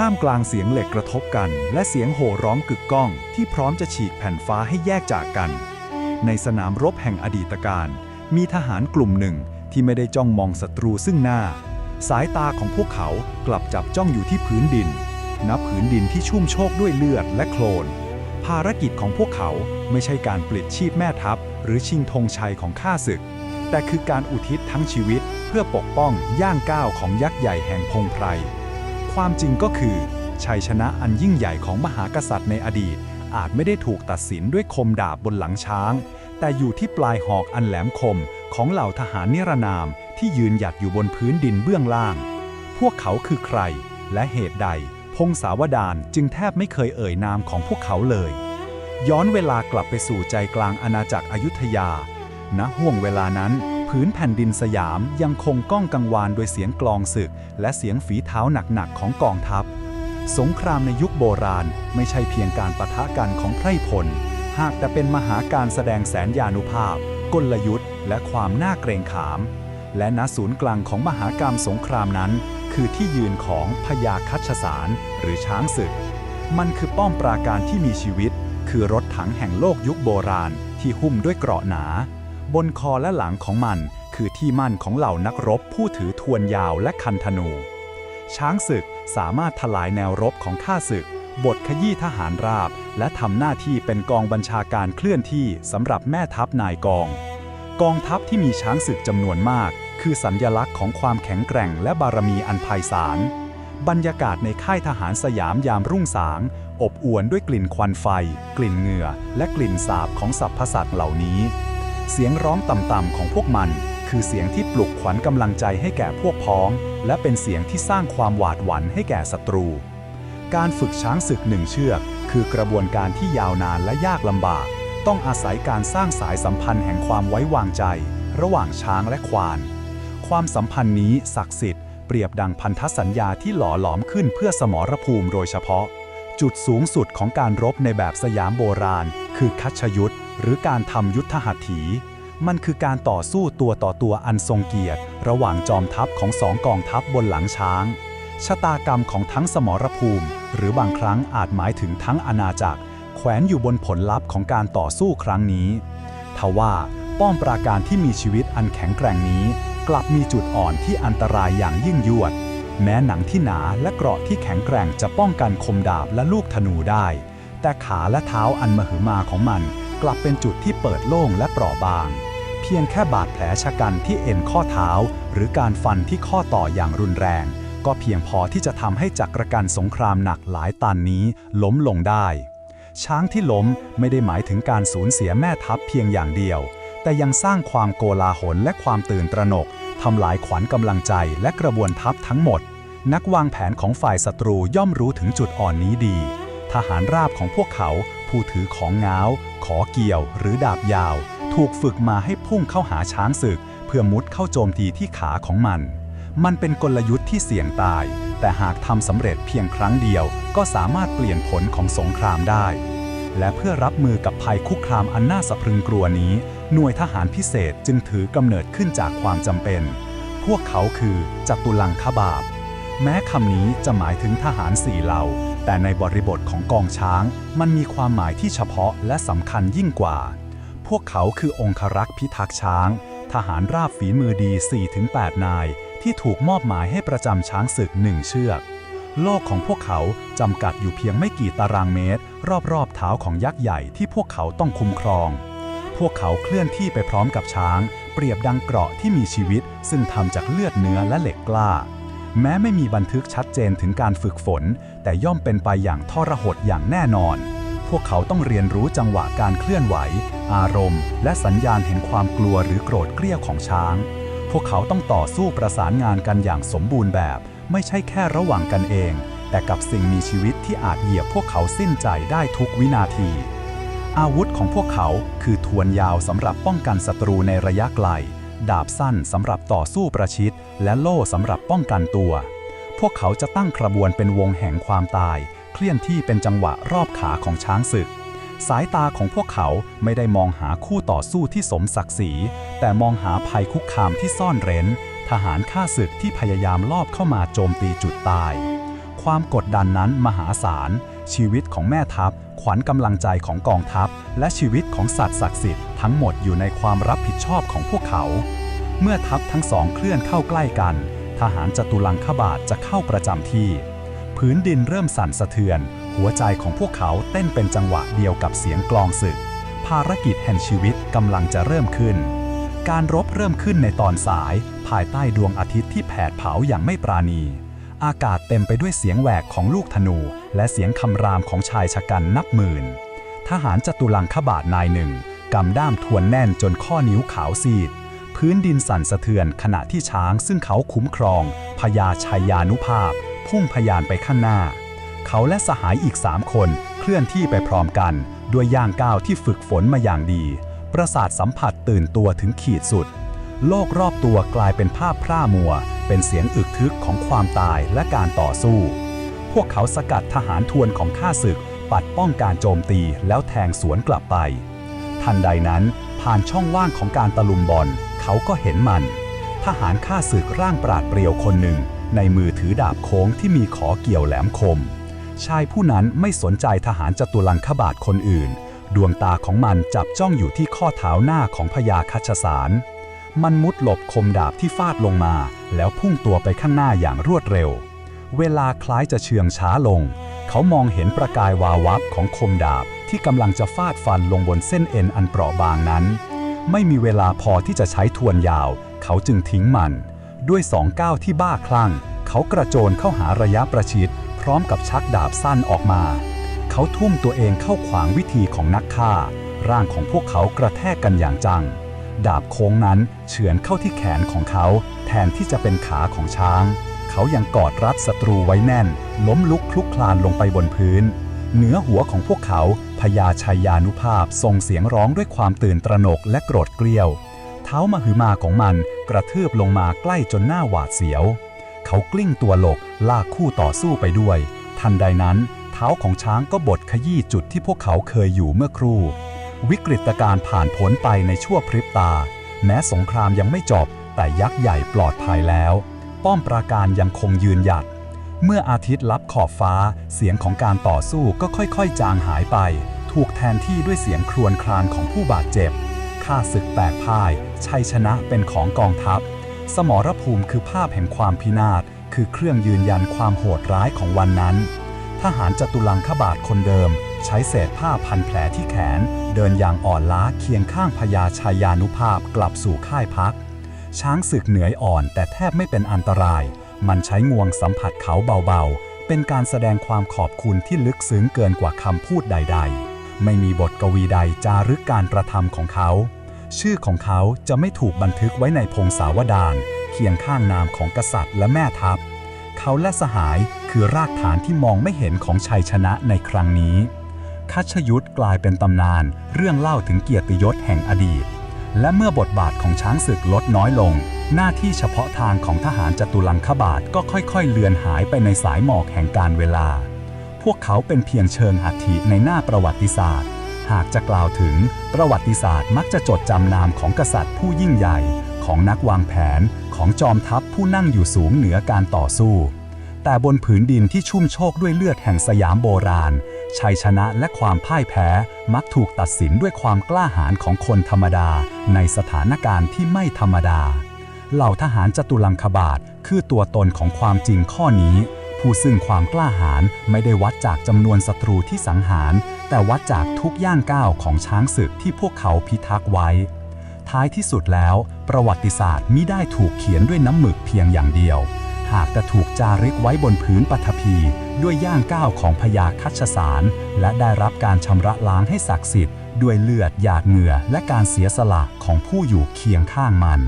ท่ามกลางเสียงเหล็กกระทบกัน และเสียงโห่ร้องกึกก้อง ที่พร้อมจะฉีกแผ่นฟ้าให้แยกจากกัน ในสนามรบแห่งอดีตการ มีทหารกลุ่มหนึ่งที่ไม่ได้จ้องมองศัตรูซึ่งหน้า สายตาของพวกเขากลับจับจ้องอยู่ที่พื้นดิน นับผืนดินที่ชุ่มโชกด้วยเลือดและโคลน ภารกิจของพวกเขาไม่ใช่การปลิดชีพแม่ทัพ หรือชิงธงชัยของข้าศึก แต่คือการอุทิศทั้งชีวิตเพื่อปกป้องย่างก้าวของยักษ์ใหญ่แห่งพงไพร ความจริงก็คือ ชัยชนะอันยิ่งใหญ่ของมหากษัตริย์ในอดีต อาจไม่ได้ถูกตัดสินด้วยคมดาบบนหลังช้าง แต่อยู่ที่ปลายหอกอันแหลมคมของเหล่าทหารนิรนามที่ยืนหยัดอยู่บนพื้นดินเบื้องล่าง พวกเขาคือใคร และเหตุใด พงศาวดารจึงแทบไม่เคยเอ่ยนามของพวกเขาเลย ย้อนเวลากลับไปสู่ใจกลางอาณาจักรอยุธยาณห่วงเวลานั้น พื้นแผ่นดินสยามยังคงก้องกังวานโดยเสียงกลองศึก และเสียงฝีเท้าหนักๆของกองทัพ สงครามในยุคโบราณไม่ใช่เพียงการปะทะกันของไพร่พล หากแต่เป็นมหาการแสดงแสนยานุภาพ กลยุทธ์ และความน่าเกรงขาม และณศูนย์กลางของมหากรรมสงครามนั้น คือที่ยืนของพญาคัชสารหรือช้างศึก มันคือป้อมปราการที่มีชีวิต คือรถถังแห่งโลกยุคโบราณที่หุ้มด้วยเกราะหนา บนคอและหลังของมันคือที่มั่นของเหล่านักรบผู้ถือทวนยาวและคันธนู ช้างศึกสามารถทลายแนวรบของข้าศึก บทขยี้ทหารราบ และทำหน้าที่เป็นกองบัญชาการเคลื่อนที่สำหรับแม่ทัพนายกอง กองทัพที่มีช้างศึกจำนวนมาก คือสัญญลักษณ์ของความแข็งแกร่งและบารมีอันไพศาลบรรยากาศในค่ายทหารสยามยามรุ่งสาง อบอวลด้วยกลิ่นควันไฟ กลิ่นเหงื่อ และกลิ่นสาบของสัพพสัตว์เหล่านี้ เสียงร้องต่ำๆของพวกมัน คือเสียงที่ปลุกขวัญกำลังใจให้แก่พวกพ้อง และเป็นเสียงที่สร้างความหวาดหวั่นให้แก่ศัตรู การฝึกช้างศึกหนึ่งเชือก คือกระบวนการที่ยาวนานและยากลำบาก ต้องอาศัยการสร้างสายสัมพันธ์แห่งความไว้วางใจ ระหว่างช้างและควาน ความสัมพันธ์นี้ศักดิ์สิทธิ์เปรียบดังพันธสัญญาที่หล่อหลอมขึ้นเพื่อสมรภูมิโดยเฉพาะ จุดสูงสุดของการรบในแบบสยามโบราณ คือคัชยุทธหรือการทำยุทธหัตถี มันคือการต่อสู้ตัวต่อตัวอันทรงเกียรติ ระหว่างจอมทัพของสองกองทัพบนหลังช้าง ชะตากรรมของทั้งสมรภูมิ หรือบางครั้งอาจหมายถึงทั้งอาณาจักร แขวนอยู่บนผลลัพธ์ของการต่อสู้ครั้งนี้ทว่าป้อมปราการที่มีชีวิตอันแข็งแกร่งนี้ กลับมีจุดอ่อนที่อันตรายอย่างยิ่งยวด แม้หนังที่หนาและเกราะที่แข็งแกร่งจะป้องกันคมดาบและลูกธนูได้ แต่ขาและเท้าอันมหึมาของมัน กลับเป็นจุดที่เปิดโล่งและเปราะบาง เพียงแค่บาดแผลชะกันที่เอ็นข้อเท้า หรือการฟันที่ข้อต่ออย่างรุนแรง ก็เพียงพอที่จะทำให้จักรกันสงครามหนักหลายตันนี้ล้มลงได้ ช้างที่ล้มไม่ได้หมายถึงการสูญเสียแม่ทัพเพียงอย่างเดียว แต่ยังสร้างความโกลาหลและความตื่นตระหนกทำลายขวัญกำลังใจและกระบวนทัพทั้งหมด นักวางแผนของฝ่ายศัตรูย่อมรู้ถึงจุดอ่อนนี้ดี ทหารราบของพวกเขา ผู้ถือของง้าว ขอเกี่ยวหรือดาบยาว ถูกฝึกมาให้พุ่งเข้าหาช้างศึก เพื่อมุดเข้าโจมตีที่ขาของมัน มันเป็นกลยุทธ์ที่เสี่ยงตาย แต่หากทำสำเร็จเพียงครั้งเดียว ก็สามารถเปลี่ยนผลของสงครามได้ และเพื่อรับมือกับภัยคุกคามอันน่าสะพรึงกลัวนี้ หน่วยทหารพิเศษจึงถือกำเนิดขึ้นจากความจำเป็น พวกเขาคือจัตุลังคบาบแม้คำนี้จะหมายถึงทหารสี่เหล่า แต่ในบริบทของกองช้างมันมีความหมายที่เฉพาะและสำคัญยิ่งกว่า พวกเขาคือองครักษ์พิทักษ์ช้าง ทหารราบฝีมือดี 4-8 นาย ที่ถูกมอบหมายให้ประจำช้างศึกหนึ่งเชือก โลกของพวกเขาจำกัดอยู่เพียงไม่กี่ตารางเมตร รอบๆเท้าของยักษ์ใหญ่ที่พวกเขาต้องคุ้มครอง พวกเขาเคลื่อนที่ไปพร้อมกับช้าง เปรียบดังเกราะที่มีชีวิต ซึ่งทำจากเลือดเนื้อและเหล็กกล้าแม้ไม่มีบันทึกชัดเจนถึงการฝึกฝน แต่ย่อมเป็นไปอย่างทรหดอย่างแน่นอน พวกเขาต้องเรียนรู้จังหวะการเคลื่อนไหว อารมณ์ และสัญญาณแห่งความกลัวหรือโกรธเกรี้ยวของช้าง พวกเขาต้องต่อสู้ประสานงานกันอย่างสมบูรณ์แบบ ไม่ใช่แค่ระหว่างกันเอง แต่กับสิ่งมีชีวิตที่อาจเหยียบพวกเขาสิ้นใจได้ทุกวินาที อาวุธของพวกเขาคือทวนยาวสำหรับป้องกันศัตรูในระยะไกล ดาบสั้นสำหรับต่อสู้ประชิด และโล่สำหรับป้องกันตัว พวกเขาจะตั้งขบวนเป็นวงแห่งความตาย เคลื่อนที่เป็นจังหวะรอบขาของช้างศึก สายตาของพวกเขาไม่ได้มองหาคู่ต่อสู้ที่สมศักดิ์ศรี แต่มองหาภัยคุกคามที่ซ่อนเร้น ทหารฆ่าศึกที่พยายามลอบเข้ามาโจมตีจุดตายคความกดดันนั้นมหาศาล ชีวิตของแม่ทัพ ขวัญกำลังใจของกองทัพ และชีวิตของสัตว์ศักดิ์สิทธิ์ทั้งหมดอยู่ในความรับผิดชอบของพวกเขา เมื่อทัพทั้งสองเคลื่อนเข้าใกล้กัน ทหารจตุลังคบาทจะเข้าประจำที่ พื้นดินเริ่มสั่นสะเทือน หัวใจของพวกเขาเต้นเป็นจังหวะเดียวกับเสียงกลองศึก ภารกิจแห่งชีวิตกำลังจะเริ่มขึ้น การรบเริ่มขึ้นในตอนสาย ภายใต้ดวงอาทิตย์ที่แผดเผาอย่างไม่ปราณี อากาศเต็มไปด้วยเสียงแหวกของลูกธนู และเสียงคำรามของชายชะกันนับหมื่น ทหารจตุลังคบาทนายหนึ่งกำด้ามทวนแน่นจนข้อนิ้วขาวซีด พื้นดินสั่นสะเทือนขณะที่ช้างซึ่งเขาคุ้มครองพญาชัยยานุภาพ พุ่งพยานไปข้างหน้า เขาและสหายอีกสามคนเคลื่อนที่ไปพร้อมกัน ด้วยย่างก้าวที่ฝึกฝนมาอย่างดี ประสาทสัมผัสตื่นตัวถึงขีดสุด โลกรอบตัวกลายเป็นภาพพร่ามัว เป็นเสียงอึกทึกของความตายและการต่อสู้ พวกเขาสกัดทหารทวนของข้าศึก ปัดป้องการโจมตีแล้วแทงสวนกลับไป ทันใดนั้นผ่านช่องว่างของการตะลุมบอล เขาก็เห็นมัน ทหารข้าศึกร่างปราดเปรียวคนหนึ่ง ในมือถือดาบโค้งที่มีขอเกี่ยวแหลมคม ชายผู้นั้นไม่สนใจทหารจตุลังคบาทคนอื่น ดวงตาของมันจับจ้องอยู่ที่ข้อเท้าหน้าของพญาคัชสาร มันมุดหลบคมดาบที่ฟาดลงมา แล้วพุ่งตัวไปข้างหน้าอย่างรวดเร็ว เวลาคล้ายจะเชืองช้าลง เขามองเห็นประกายวาวับของคมดาบที่กำลังจะฟาดฟันลงบนเส้นเอ็นอันเปราะบางนั้น ไม่มีเวลาพอที่จะใช้ทวนยาว เขาจึงทิ้งมัน ด้วยสองก้าวที่บ้าคลั่ง เขากระโจนเข้าหาระยะประชิด พร้อมกับชักดาบสั้นออกมา เขาทุ่มตัวเองเข้าขวางวิธีของนักฆ่า ร่างของพวกเขากระแทกกันอย่างจัง ดาบโค้งนั้นเฉือนเข้าที่แขนของเขา แทนที่จะเป็นขาของช้าง เขายังกอดรัดศัตรูไว้แน่น ล้มลุกคลุกคลานลงไปบนพื้น เหนือหัวของพวกเขา พญาชัยยานุภาพส่งเสียงร้องด้วยความตื่นตระหนกและโกรธเกรี้ยว เท้ามหึมาของมันกระทืบลงมาใกล้จนหน้าหวาดเสียว เขากลิ้งตัวหลกลากคู่ต่อสู้ไปด้วย ทันใดนั้นเท้าของช้างก็บดขยี้จุดที่พวกเขาเคยอยู่เมื่อครู่ วิกฤตการณ์ผ่านพ้นไปในชั่วพริบตา แม้สงครามยังไม่จบแต่ยักษ์ใหญ่ปลอดภัยแล้ว ป้อมปราการยังคงยืนหยัด เมื่ออาทิตย์ลับขอบฟ้า เสียงของการต่อสู้ก็ค่อยๆ จางหายไป ถูกแทนที่ด้วยเสียงครวญครางของผู้บาดเจ็บข้าศึกแตกพ่าย ชัยชนะเป็นของกองทัพ สมรภูมิคือภาพแห่งความพินาศ คือเครื่องยืนยันความโหดร้ายของวันนั้น ทหารจตุลังคบาทคนเดิม ใช้เศษผ้าพันแผลที่แขน เดินอย่างอ่อนล้าเคียงข้างพญาชายานุภาพกลับสู่ค่ายพัก ช้างศึกเหนื่อยอ่อนแต่แทบไม่เป็นอันตราย มันใช้งวงสัมผัสเขาเบาๆ เป็นการแสดงความขอบคุณที่ลึกซึ้งเกินกว่าคำพูดใด ๆ ไม่มีบทกวีใดจารึกการกระทำของเขา ชื่อของเขาจะไม่ถูกบันทึกไว้ในพงศาวดารเคียงข้างนามของกษัตริย์และแม่ทัพ เขาและสหายคือรากฐานที่มองไม่เห็นของชัยชนะในครั้งนี้คัชยุทธกลายเป็นตำนาน เรื่องเล่าถึงเกียรติยศแห่งอดีต และเมื่อบทบาทของช้างศึกลดน้อยลง หน้าที่เฉพาะทางของทหารจตุลังคบาทก็ค่อยๆ เลือนหายไปในสายหมอกแห่งการเวลา พวกเขาเป็นเพียงเชิงอัฐิในหน้าประวัติศาสตร์ หากจะกล่าวถึงประวัติศาสตร์มักจะจดจำนามของกษัตริย์ผู้ยิ่งใหญ่ ของนักวางแผนของจอมทัพผู้นั่งอยู่สูงเหนือการต่อสู้ แต่บนผืนดินที่ชุ่มโชกด้วยเลือดแห่งสยามโบราณ ชัยชนะและความพ่ายแพ้มักถูกตัดสินด้วยความกล้าหาญของคนธรรมดา ในสถานการณ์ที่ไม่ธรรมดา เหล่าทหารจตุลังคบาทคือตัวตนของความจริงข้อนี้ ผู้ซึ่งความกล้าหาญไม่ได้วัดจากจำนวนศัตรูที่สังหาร แต่วัดจากทุกย่างก้าวของช้างศึกที่พวกเขาพิทักษ์ไว้ ท้ายที่สุดแล้ว ประวัติศาสตร์มิได้ถูกเขียนด้วยน้ำหมึกเพียงอย่างเดียว หากแต่ถูกจารึกไว้บนผืนปฐพีด้วยย่างก้าวของพญาคัชสาร และได้รับการชำระล้างให้ศักดิ์สิทธิ์ ด้วยเลือดหยาดเหงื่อและการเสียสละของผู้อยู่เคียงข้างมัน